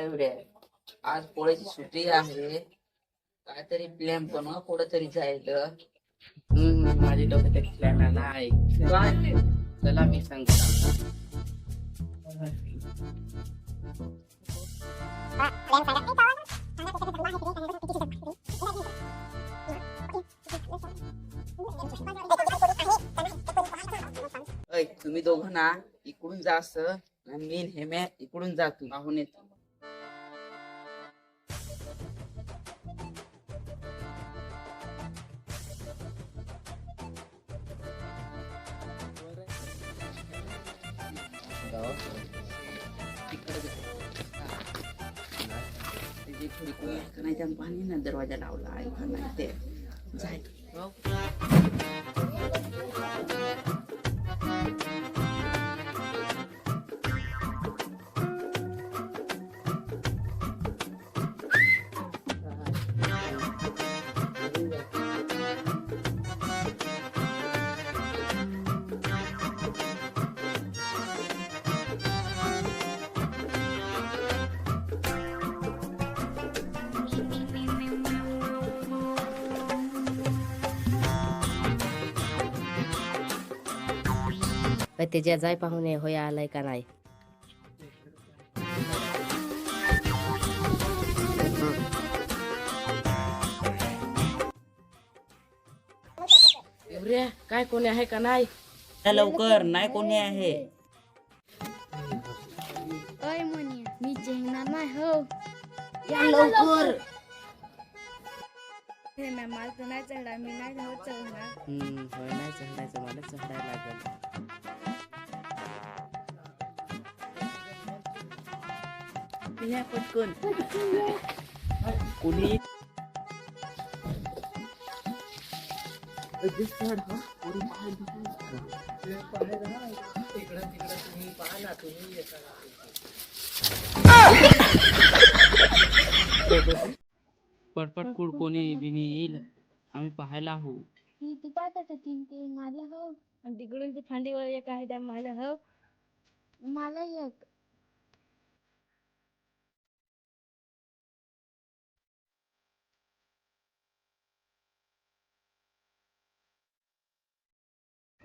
एवढे. आज पोळ्याची सुट्टी आहे काहीतरी प्लॅन बनवा कुठं तरी जायचं. हम्म, माझी डोक्यात एक प्लॅन आला आहे. काय? चला मी सांगतो. ऐक तुम्ही दोघं ना इकडून जा असं. आणि मी हेमे इकडून जातो. पाहून येतो. नाही त्यानं पाणी ना दरवाजा लावला ऐका नाही ते जाय हो. पण त्याच्या जाय पाहुणे होय आलाय का नाही एवढ्या काय कोणी आहे का नाही या लवकर नाही कोणी आहे अय म्हणे मी जेवणार नाही हो या लवकर हे मॅम मला तर नाही चढा मी नाही हो चढणार हम्म, होय नाही चढायचं मला चढायला लागेल या पटकन कोणी अगदी चढ हा. पोरी पाहायला दिसली. पटपट कुड कोणी बिनी येईल आम्ही पाहायला आहो मी तू पाहत तीन ते मला हो आणि तिकडून ते फांदीवर एक आहे त्या मला हो मला एक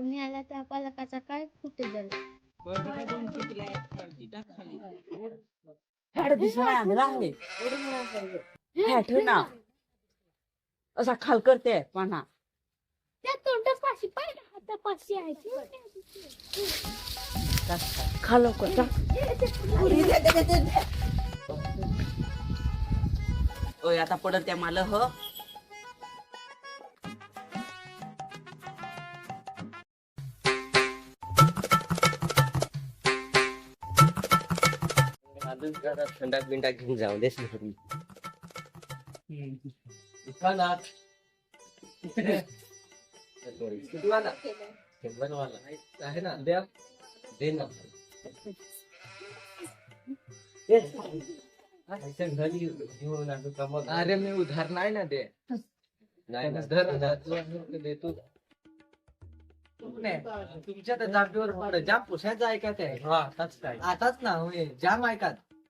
कोणी आला तर आपल्याला काचा काय कुठे आहे ना असा खाल करते पाना. त्या तोंडापाशी पाहिजे हातापाशी आहे खा लवकर जा. ओय आता पडत त्या मला हो? अजून जरा थंडा बिंडा घेऊन जाऊ देस ना घरी. दुकानात कितीवाला? शंभरवाला. आहे ना. द्या. दे ना. अरे मी उधार नाही ना दे नाही ना. धर ना, तू आणून देतो तुमच्या जागेवर पड जाम पुसायचं ऐकत आहे हा, आताच काय. आताच ना होय. जाम ऐकत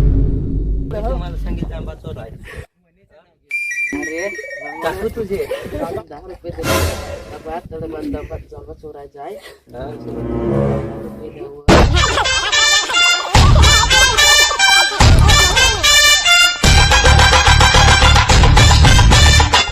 तुम्हाला सांगितलं आंबा चोर आहे अरे टाकू तुझे दहा रुपये दे. डबा, तर मला डबा जागा चोरायचा आहे हा. दहा रुपये द्यावं.